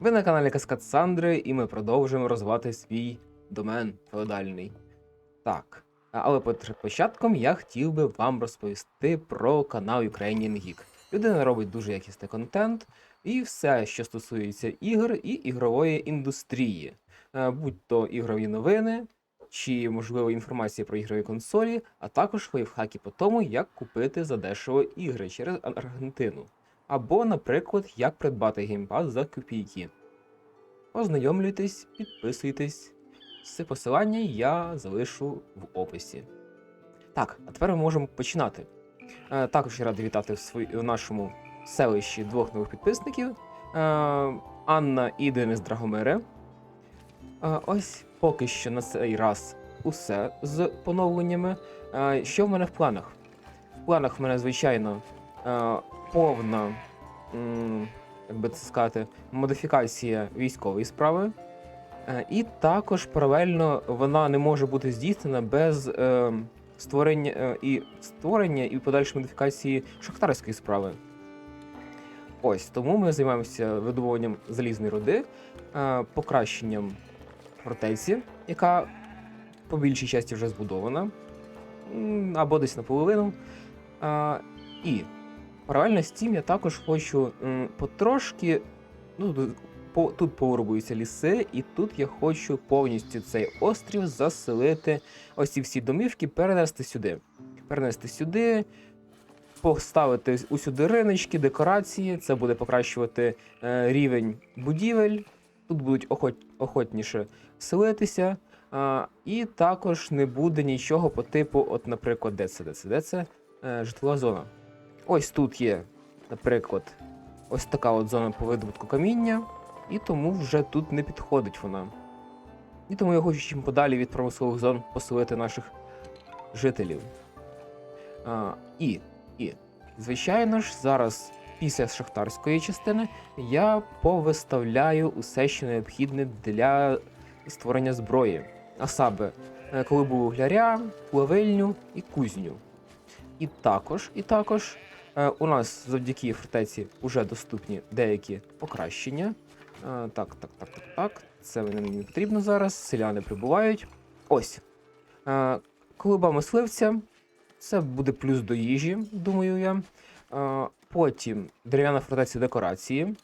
Ви на каналі Каскад Сандри, і ми продовжуємо розвивати свій домен феодальний. Так, але перед початком я хотів би вам розповісти про канал Ukrainian Geek. Людина робить дуже якісний контент і все, що стосується ігор і ігрової індустрії, Е, будь то ігрові новини, чи, можливо, інформація про ігрові консолі, а також лайфхаки по тому, як купити задешево ігри через Аргентину. Або, наприклад, як придбати геймпад за копійки. Ознайомлюйтесь, підписуйтесь. Все посилання я залишу в описі. Так, а тепер ми можемо починати. Е, також я радий вітати в, свої, в нашому селищі двох нових підписників: е, Анна і Денис Драгомири. Е, ось поки що на цей раз усе з поновленнями. Е, що в мене в планах? В планах в мене, звичайно, повна, як би це сказати, модифікація військової справи. Е, І також паралельно вона не може бути здійснена без е, створення е, і створення і подальшої модифікації шахтарської справи. Ось тому ми займаємося видобуванням залізної руди, е, покращенням фортеці, яка по більшій часті вже збудована, або десь наполовину. А, і паралельно з цим я також хочу потрошки. Ну, по, тут повирубуються ліси, і тут я хочу повністю цей острів заселити. Ось ці всі домівки перенести сюди. Перенести сюди, поставити усюди риночки, декорації. Це буде покращувати е, рівень будівель. Тут будуть охот, охотніше селитися. А, і також не буде нічого по типу, от, наприклад, де це, де це, де це е, житлова зона. Ось тут є, наприклад, ось така от зона по видобутку каміння, і тому вже тут не підходить вона. І тому я хочу чим подалі від промислових зон поселити наших жителів. А, і, і, звичайно ж, зараз після шахтарської частини я повиставляю усе, що необхідне для створення зброї. А саме, е, коли був угляря, плавильню і кузню. І також, і також у нас завдяки фортеці вже доступні деякі покращення. Е, Так, так, так, так, так. Це мені не потрібно зараз. Селяни прибувають. Ось. Е, Колиба мисливця. Це буде плюс до їжі, думаю я. Е, Потім дерев'яна фортеця декорації.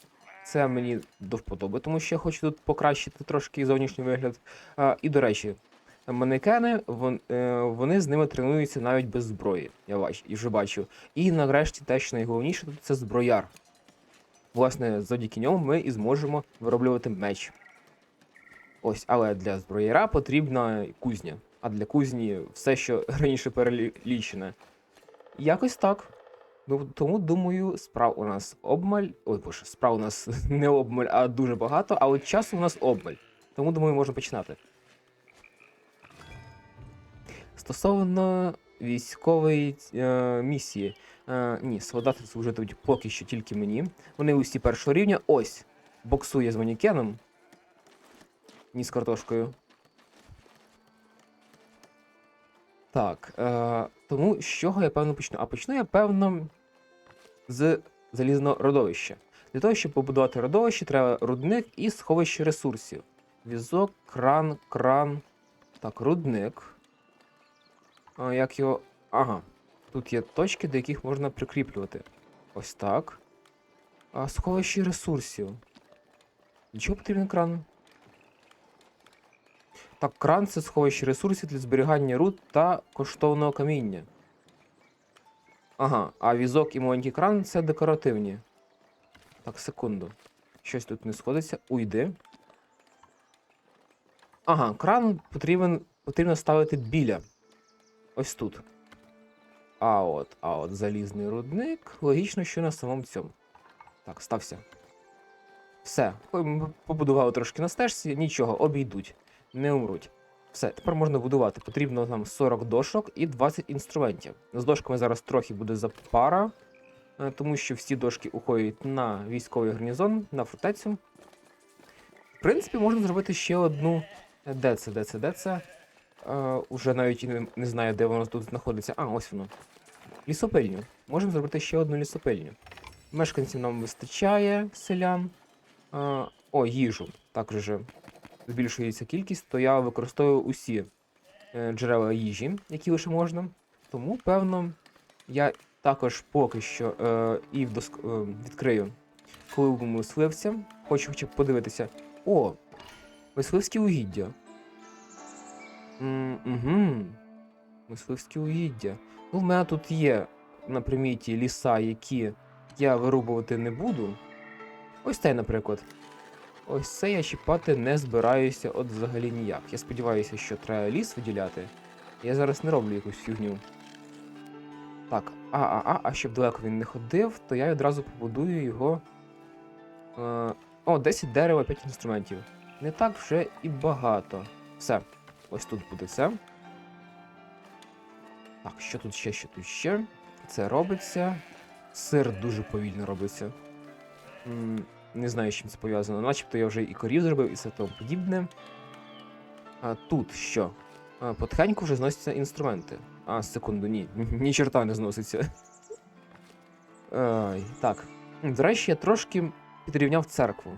Це мені до вподоби, тому що я хочу тут покращити трошки зовнішній вигляд. І до речі, манекени, вон, е, вони з ними тренуються навіть без зброї. Я бачу, і вже бачу. І нарешті те, що найголовніше це зброяр. Власне, завдяки ньому ми і зможемо вироблювати меч. Ось, але для зброяра потрібна кузня. А для кузні все, що раніше перелічене. Якось так. Ну, тому думаю, справ у нас обмаль. Ой, боже, справ у нас не обмаль, а дуже багато, а от часу у нас обмаль. Тому думаю, можна починати. Стосовно військової е, місії. Е, ні, солдати служитимуть поки що тільки мені. Вони усі першого рівня. Ось. Боксує з манікеном. Ні з картошкою. Так. Е, тому з чого я певно почну? А почну я певно з залізного родовища. Для того, щоб побудувати родовище, треба рудник і сховище ресурсів. Візок, кран, кран. Так, рудник. А, як його. Ага. Тут є точки, до яких можна прикріплювати. Ось так. А сховище ресурсів. Для чого потрібен кран? Так, кран це сховище ресурсів для зберігання руд та коштовного каміння. Ага, а візок і маленький кран це декоративні. Так, секунду. Щось тут не сходиться. Уйди. Ага, кран потрібен, потрібно ставити біля. Ось тут. А от, а от залізний рудник. Логічно, що на самому цьому. Так, стався. Все. Побудували трошки на стежці, нічого, обійдуть, не умруть. Все, тепер можна будувати. Потрібно нам 40 дошок і 20 інструментів. З дошками зараз трохи буде запара, е, тому що всі дошки уходять на військовий гарнізон, на фортецю. В принципі, можна зробити ще одну. Е, Де це, де це, де це? Е, уже навіть не, не знаю, де воно тут знаходиться. А, ось воно. Лісопильню. Можемо зробити ще одну лісопильню. Мешканців нам вистачає селян. Е, О, їжу. Також же збільшується кількість, то я використовую усі е, джерела їжі, які лише можна. Тому, певно, я також поки що е, і вдоск... е, відкрию клубу мисливця. Хочу хоча б подивитися. О! Мисливські угіддя. Угу. Мисливські угіддя. Ну, в мене тут є на приміті ліса, які я вирубувати не буду. Ось цей, наприклад. Ось це я чіпати не збираюся от взагалі ніяк. Я сподіваюся, що треба ліс виділяти. Я зараз не роблю якусь фігню. Так, а, а, а, а щоб далеко він не ходив, то я відразу побудую його. Е, о, 10 дерева, 5 інструментів. Не так вже і багато. Все. Ось тут буде це. Так, що тут ще, що тут ще? Це робиться. Сир дуже повільно робиться. Не знаю, з чим це пов'язано. Начебто я вже і корів зробив, і все тому подібне. А тут що? А, потихеньку вже зносяться інструменти. А, секунду, ні. Ні чорта не зноситься. Ай, так. М, До речі, я трошки підрівняв церкву.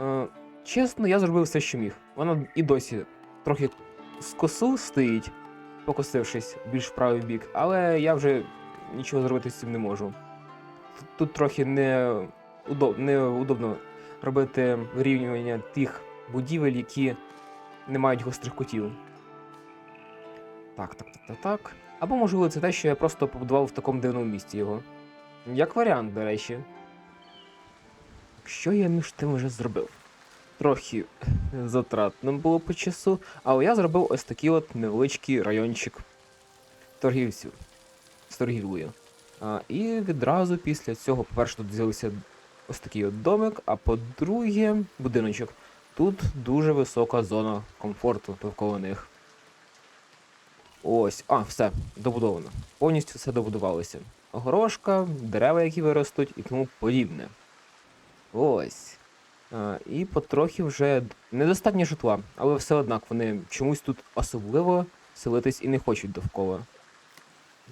Е, чесно, я зробив все, що міг. Вона і досі трохи скосу стоїть, покосившись більш в правий бік, але я вже нічого зробити з цим не можу. Тут, трохи не, удоб, неудобно робити вирівнювання тих будівель, які не мають гострих кутів. Так, так, так, так, так. Або, можливо, це те, що я просто побудував в такому дивному місці його. Як варіант, до речі. Що я між тим вже зробив? Трохи затратно було по часу, але я зробив ось такий от невеличкий райончик торгівців з торгівлею. А, і відразу після цього, по-перше, тут з'явився ось такий от домик, а по-друге, будиночок. Тут дуже висока зона комфорту довкола них. Ось, а, все, добудовано. Повністю все добудувалося. Огорошка, дерева, які виростуть і тому подібне. Ось. І потрохи вже недостатньо житла, але все однак вони чомусь тут особливо селитись і не хочуть довкола.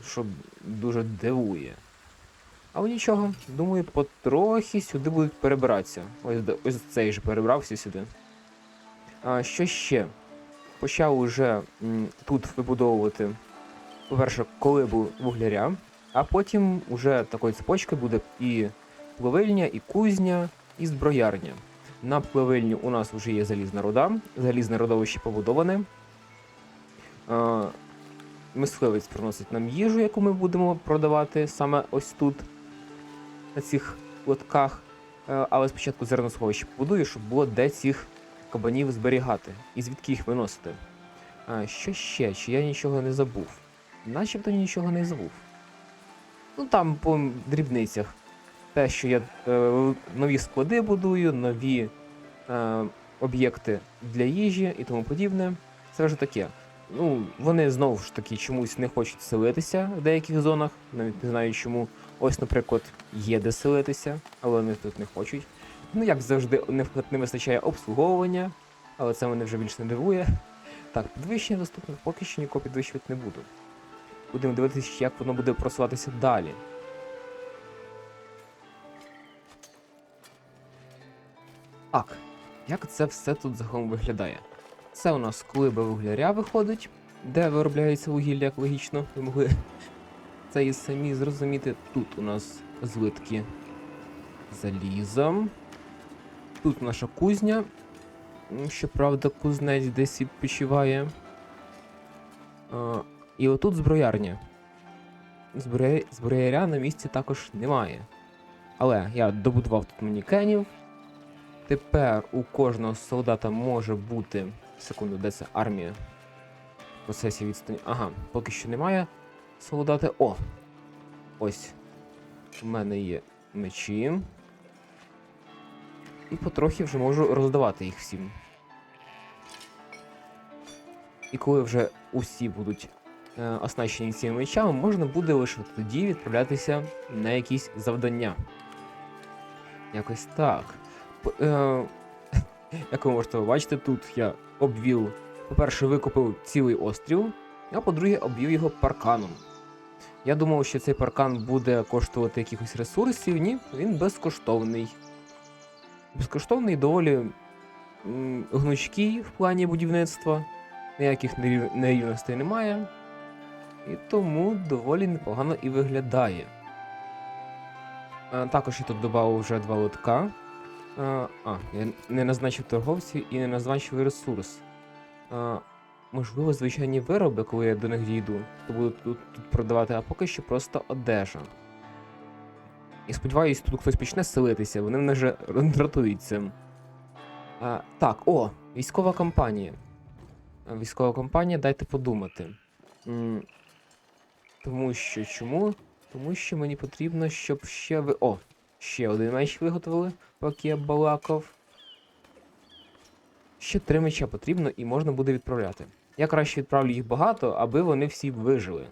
Що дуже дивує. Але нічого, думаю, потрохи сюди будуть перебиратися. Ось, ось цей же перебрався сюди. А що ще? Почав уже м, тут вибудовувати, по-перше, колибу вугляря, а потім уже такою цепочкою буде і плавильня, і кузня, і зброярня. На плавильню у нас вже є залізна руда, залізне родовище побудоване. Мисливець приносить нам їжу, яку ми будемо продавати саме ось тут, на цих лотках. Е, Але спочатку зерносховище побудую, щоб було де цих кабанів зберігати і звідки їх виносити. Що ще? Чи я нічого не забув? Начебто нічого не забув. Ну там по дрібницях. Те, що я е, нові склади будую, нові е, об'єкти для їжі і тому подібне. Це вже таке. Ну, вони знову ж таки чомусь не хочуть селитися в деяких зонах, навіть не знаю чому. Ось, наприклад, є де селитися, але вони тут не хочуть. Ну, як завжди, не, вистачає обслуговування, але це мене вже більш не дивує. Так, підвищення доступних поки що нікого підвищувати не буду. Будемо дивитися, як воно буде просуватися далі. Так, як це все тут загалом виглядає? Це у нас колиба вугляря виходить, де виробляється вугілля, як логічно, ви могли це і самі зрозуміти. Тут у нас злитки залізом. Тут наша кузня. Щоправда, кузнець десь і почиває. А, і отут зброярня. Зброя... Зброяря на місці також немає. Але я добудував тут манікенів. Тепер у кожного солдата може бути. Секунду, де це армія? В процесі відстані. Ага, поки що немає. Солдати. О! Ось. У мене є мечі. І потрохи вже можу роздавати їх всім. І коли вже усі будуть е, оснащені цими мечами, можна буде лише тоді відправлятися на якісь завдання. Якось так. Е, як ви можете побачити, тут я обвів, по-перше, викупив цілий острів, а по-друге, обвів його парканом. Я думав, що цей паркан буде коштувати якихось ресурсів, ні, він безкоштовний. безкоштовний, доволі гнучкий в плані будівництва, ніяких нерівностей немає. І тому доволі непогано і виглядає. Також я тут додав вже два лотка. А, а, я не назначив торговців і не назначив ресурс. А, можливо, звичайні вироби, коли я до них дійду, то буду тут, тут продавати, а поки що просто одежа. І сподіваюсь, тут хтось почне селитися, вони мене вже дратуються. А, так, о, військова кампанія. Військова кампанія, дайте подумати. М, Тому що чому? Тому що мені потрібно, щоб ще ви. О! Ще один меч виготовили, поки я балакав. Ще три меча потрібно і можна буде відправляти. Я краще відправлю їх багато, аби вони всі вижили.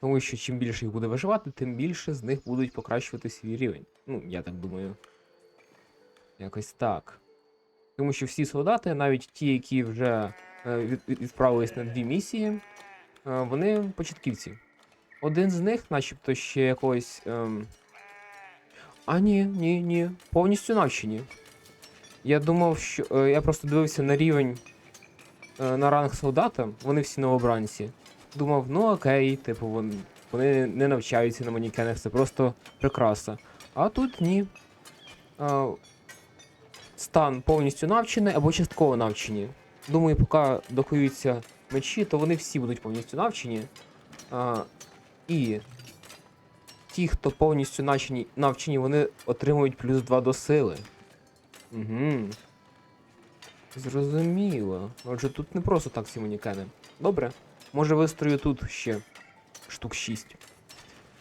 Тому що чим більше їх буде виживати, тим більше з них будуть покращувати свій рівень. Ну, я так думаю. Якось так. Тому що всі солдати, навіть ті, які вже е, від, від- відправились на дві місії, е, вони початківці. Один з них, начебто, ще якогось. Ем... А, ні, ні, ні. Повністю навчені. Я думав, що. Е, я просто дивився на рівень е, на ранг солдата, вони всі новобранці. Думав, ну окей, типу, вон, вони не навчаються на манікенах, це просто прикраса. А тут ні. Е, стан повністю навчений або частково навчені. Думаю, поки докуються мечі, то вони всі будуть повністю навчені. А, і ті, хто повністю навчені, навчені, вони отримують плюс 2 до сили. Угу. Зрозуміло. Отже, тут не просто так всі манікени. Добре. Може вистрою тут ще штук 6.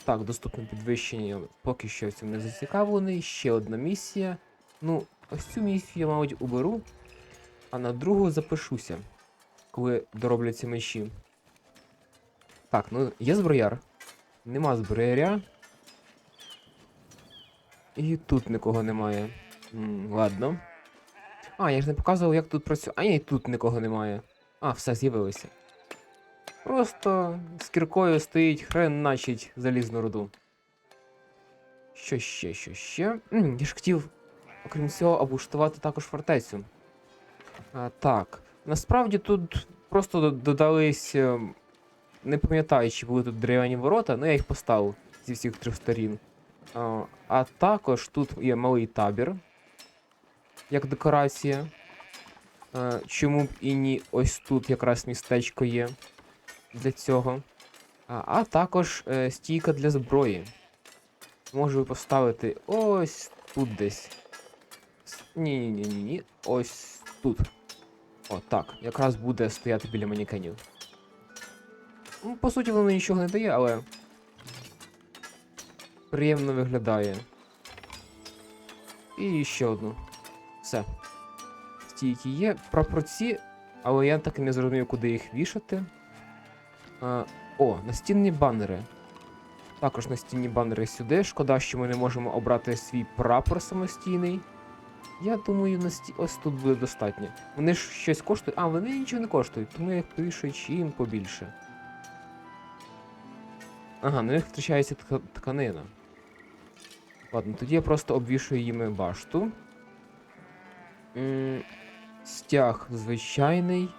Так, доступне підвищення. Поки що в цьому не зацікавлений. Ще одна місія. Ну, ось цю місію я, мабуть, уберу, а на другу запишуся, коли доробляться мечі. Так, ну є зброяр. Нема зброяря. І тут нікого немає. М, ладно. А, я ж не показував, як тут працює. А ні, і тут нікого немає. А, все, з'явилося. Просто з кіркою стоїть хрен начить залізну руду. Що ще, що ще? М, я ж хотів, окрім цього, облаштувати також фортецю. А, так. Насправді тут просто до- додались. ем, Не пам'ятаю, чи були тут дерев'яні ворота, але я їх поставив зі всіх трьох сторін. А, а також тут є малий табір, як декорація. Чому б і ні, ось тут якраз містечко є для цього. А, а також е, стійка для зброї. Можу поставити ось тут десь. Ні, ні, ні, ні, ні. Ось тут. О, так. Якраз буде стояти біля манікенів. Ну, по суті, воно нічого не дає, але. Приємно виглядає. І ще одну. Все. Стійки є. Прапорці, але я так і не зрозумів, куди їх вішати. А, о, настінні банери. Також настінні банери сюди. Шкода, що ми не можемо обрати свій прапор самостійний. Я думаю, насті... ось тут буде достатньо. Вони ж щось коштують. А, вони нічого не коштують, тому я повішую чим побільше. Ага, на них втрачається тка- тканина. Ладно, тоді я просто обвішую їм башту. Стяг звичайний.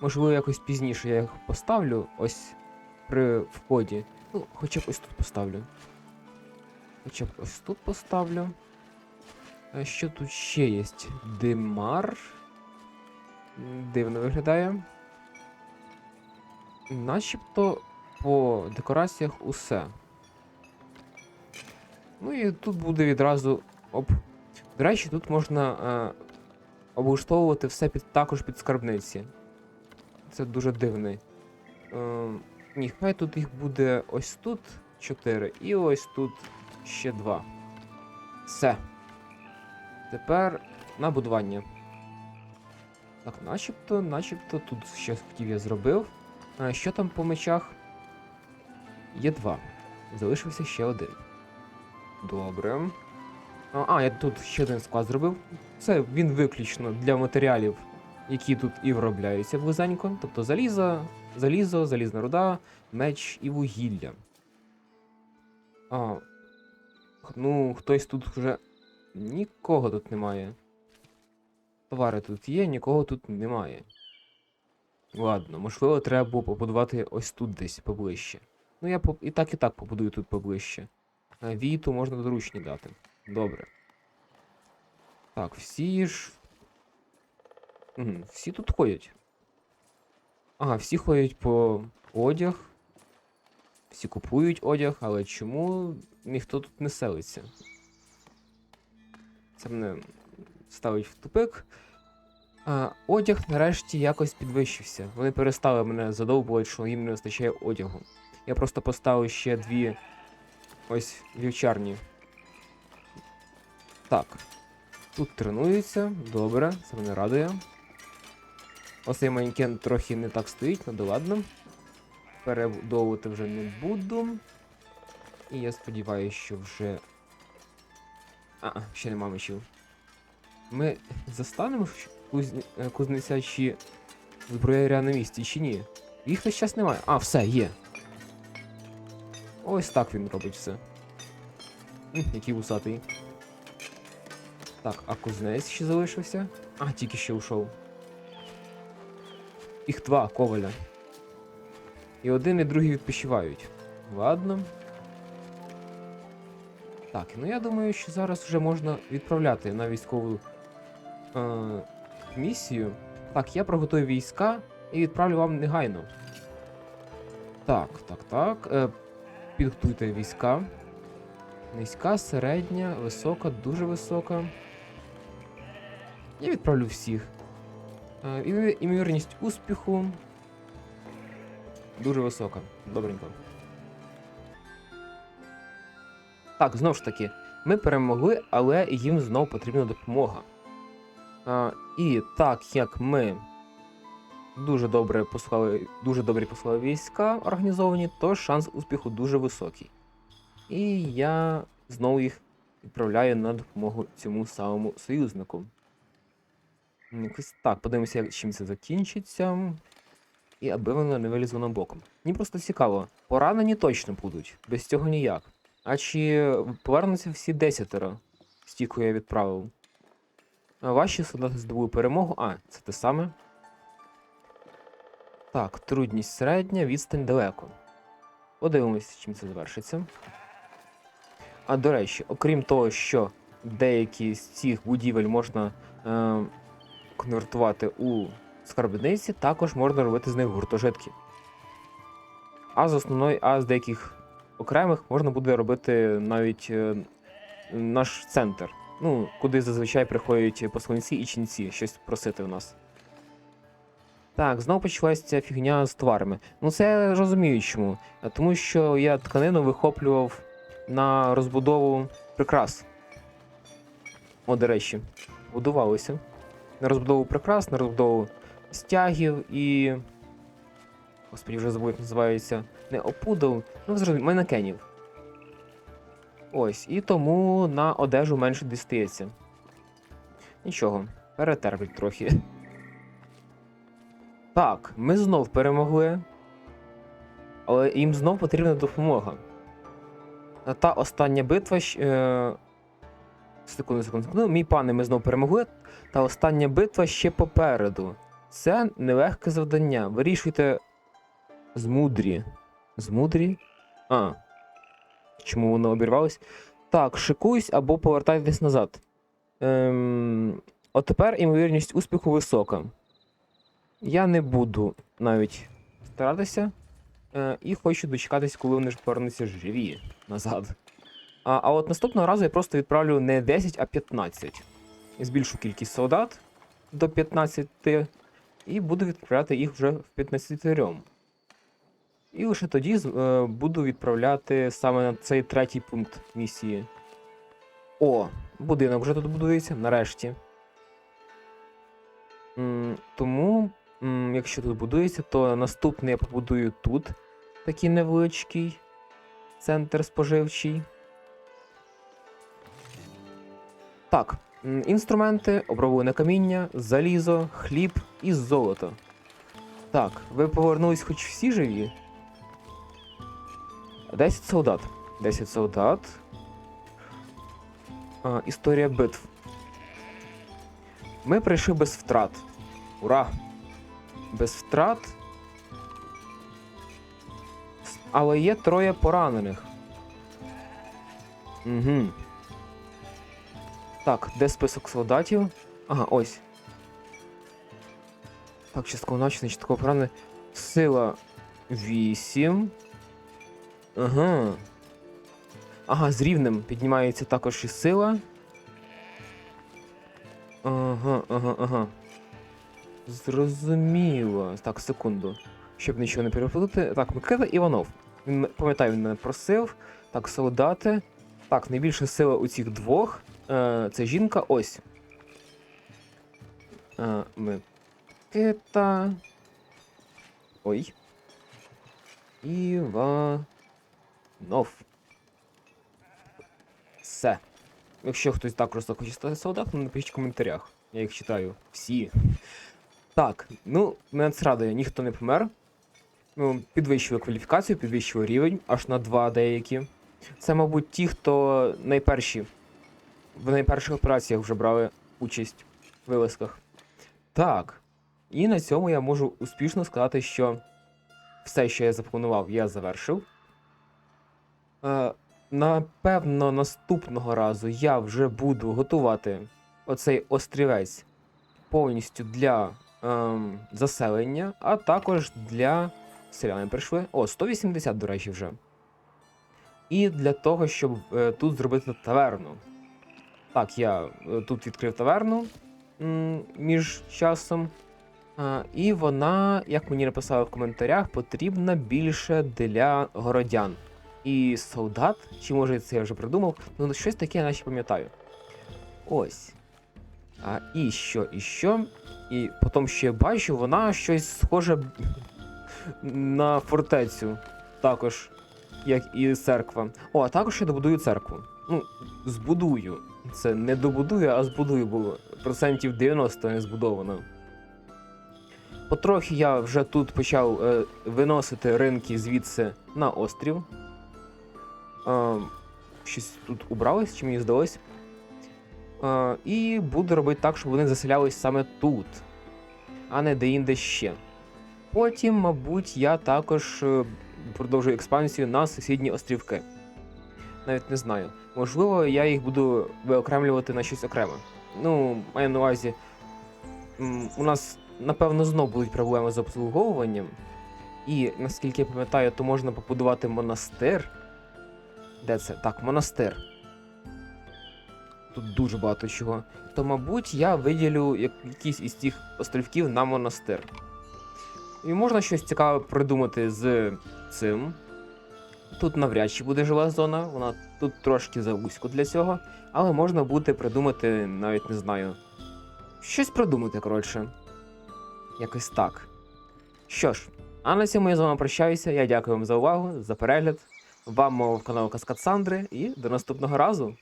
Можливо, якось пізніше я їх поставлю ось при вході. Ну, хоча б ось тут поставлю. Хоча б ось тут поставлю. А що тут ще є? Димар. Дивно виглядає. Начебто по декораціях усе. Ну і тут буде відразу оп. До речі, тут можна е, облаштовувати все під, також під скарбниці. Це дуже дивний. Е, ні, хай тут їх буде ось тут 4 і ось тут ще 2. Все. Тепер на будування. Так, начебто, начебто тут ще хотів я зробив. А що там по мечах? Є два. Залишився ще один. Добре. А, я тут ще один склад зробив. Це він виключно для матеріалів, які тут і виробляються близенько. Тобто залізо, залізо, залізна руда, меч і вугілля. А. Ну, хтось тут вже Нікого тут немає. Товари тут є, нікого тут немає. Ладно, можливо, треба було побудувати ось тут десь поближче. Ну, я і так і так побудую тут поближче. А Віту можна доручні дати. Добре. Так, всі ж. Мгм, всі тут ходять. Ага, всі ходять по одяг. Всі купують одяг, але чому ніхто тут не селиться? Це мене ставить в тупик. А, одяг нарешті якось підвищився. Вони перестали мене задовбувати, що їм не вистачає одягу. Я просто поставив ще дві ось вівчарні. Так. Тут тренуються, добре, це мене радує. Оцей манекен трохи не так стоїть, ну да ладно. Перебудовувати вже не буду. І я сподіваюся, що вже. А, ще нема мечів. Ми застанемо кузні... е, кузнеця чи зброяря на місці, чи ні? Їх весь час немає. А, все, є. Ось так він робить все. Який вусатий. Так, а кузнець ще залишився? А, тільки ще ушов. Їх два коваля. І один і другий відпочивають. Ладно. Так, ну я думаю, що зараз вже можна відправляти на військову е, місію. Так, я приготую війська і відправлю вам негайно. Так, так, так. Е, підготуйте війська. Низька, середня, висока, дуже висока. Я відправлю всіх. Е, імовірність успіху. Дуже висока. Добренько. Так, знову ж таки, ми перемогли, але їм знов потрібна допомога. А, і так як ми дуже добре послали, дуже добрі послали війська організовані, то шанс успіху дуже високий. І я знову їх відправляю на допомогу цьому самому союзнику. Якось так, подивимося, як- чим це закінчиться. І аби воно не вилізло нам боком. Мені просто цікаво, поранені точно будуть, без цього ніяк. А чи повернуться всі десятеро, стільки я відправив? А Ваші солдати здобули перемогу. А, це те саме. Так, трудність середня, відстань далеко. Подивимось, чим це завершиться. А до речі, окрім того, що деякі з цих будівель можна е, конвертувати у скарбниці, також можна робити з них гуртожитки. А з основної, а з деяких окремих можна буде робити навіть е, наш центр. Ну, куди зазвичай приходять посланці і ченці щось просити в нас. Так, знову почалася ця фігня з тварами. Ну це я розумію чому. Тому що я тканину вихоплював на розбудову прикрас. О, до речі, будувалися. На розбудову прикрас, на розбудову стягів і. Господі, вже забув, як називається. Не опудов, ну зрозуміло, манекенів. Ось, і тому на одежу менше дістається. Нічого, перетерплять трохи. Так, ми знов перемогли. Але їм знов потрібна допомога. Та остання битва. Е... Секунду, секунду, секунду. Мій пане, ми знов перемогли. Та остання битва ще попереду. Це нелегке завдання. Вирішуйте змудрі. Змудрі? А. Чому воно обірвалось? Так, шикуйсь або повертайтесь назад. Ем, от тепер імовірність успіху висока. Я не буду навіть старатися. Е, і хочу дочекатись, коли вони ж повернуться живі назад. А, а от наступного разу я просто відправлю не 10, а 15. І збільшу кількість солдат до 15 і буду відправляти їх вже в 15. І лише тоді е, буду відправляти саме на цей третій пункт місії. О, будинок вже тут будується, нарешті. М, тому, якщо тут будується, то наступний я побудую тут такий невеличкий центр споживчий. Так, інструменти, оброблене каміння, залізо, хліб і золото. Так, ви повернулись хоч всі живі? 10 солдат. 10 солдат. А, історія битв. Ми прийшли без втрат. Ура! Без втрат. Але є троє поранених. Угу. Так, де список солдатів? Ага, ось. Так, частково навчений, частково поранений. Сила 8. Ага. Ага, з рівнем піднімається також і сила. Ага, ага, ага. Зрозуміло. Так, секунду. Щоб нічого не переплутати. Так, Микита Іванов. Він пам'ятаю, він мене просив. Так, солдати. Так, найбільша сила у цих двох. Е, це жінка ось. Е, Микита. Ой. Іванов. Все. Якщо хтось також захоче стати солдатом, напишіть в коментарях. Я їх читаю. Всі. Так, ну, мене це ніхто не помер. Ну, підвищили кваліфікацію, підвищили рівень, аж на два деякі. Це, мабуть, ті, хто найперші в найперших операціях вже брали участь в вилазках. Так. І на цьому я можу успішно сказати, що все, що я запланував, я завершив. Е, напевно, наступного разу я вже буду готувати оцей острівець повністю для ем, заселення, а також для селяни прийшли. О, 180, до речі, вже. І для того, щоб е, тут зробити таверну. Так, я е, тут відкрив таверну м, між часом. А, і вона, як мені написали в коментарях, потрібна більше для городян. І солдат, чи може це я вже придумав, ну щось таке я наче пам'ятаю. Ось. А, і що, і що? І потім ще бачу, вона щось схоже на фортецю. Також, як і церква. О, а також я добудую церкву. Ну, збудую. Це не добудую, а збудую, бо процентів 90 не збудовано. Потрохи я вже тут почав е, виносити ринки звідси на острів. Е, щось тут убралось, чи мені здалось. Е, і буду робити так, щоб вони заселялись саме тут, а не де-інде ще. Потім, мабуть, я також е, продовжую експансію на сусідні острівки. Навіть не знаю. Можливо, я їх буду виокремлювати на щось окреме. Ну, маю на увазі, у нас, напевно, знов будуть проблеми з обслуговуванням. І наскільки я пам'ятаю, то можна побудувати монастир. Де це? Так, монастир. Тут дуже багато чого. То, мабуть, я виділю як- якийсь із цих острівків на монастир. І можна щось цікаве придумати з цим. Тут навряд чи буде жива зона, вона тут трошки завузько для цього, але можна буде придумати, навіть не знаю. Щось придумати, коротше. Якось так. Що ж, а на цьому я з вами прощаюся. Я дякую вам за увагу, за перегляд. Вам мов канал Каскад Сандри і до наступного разу.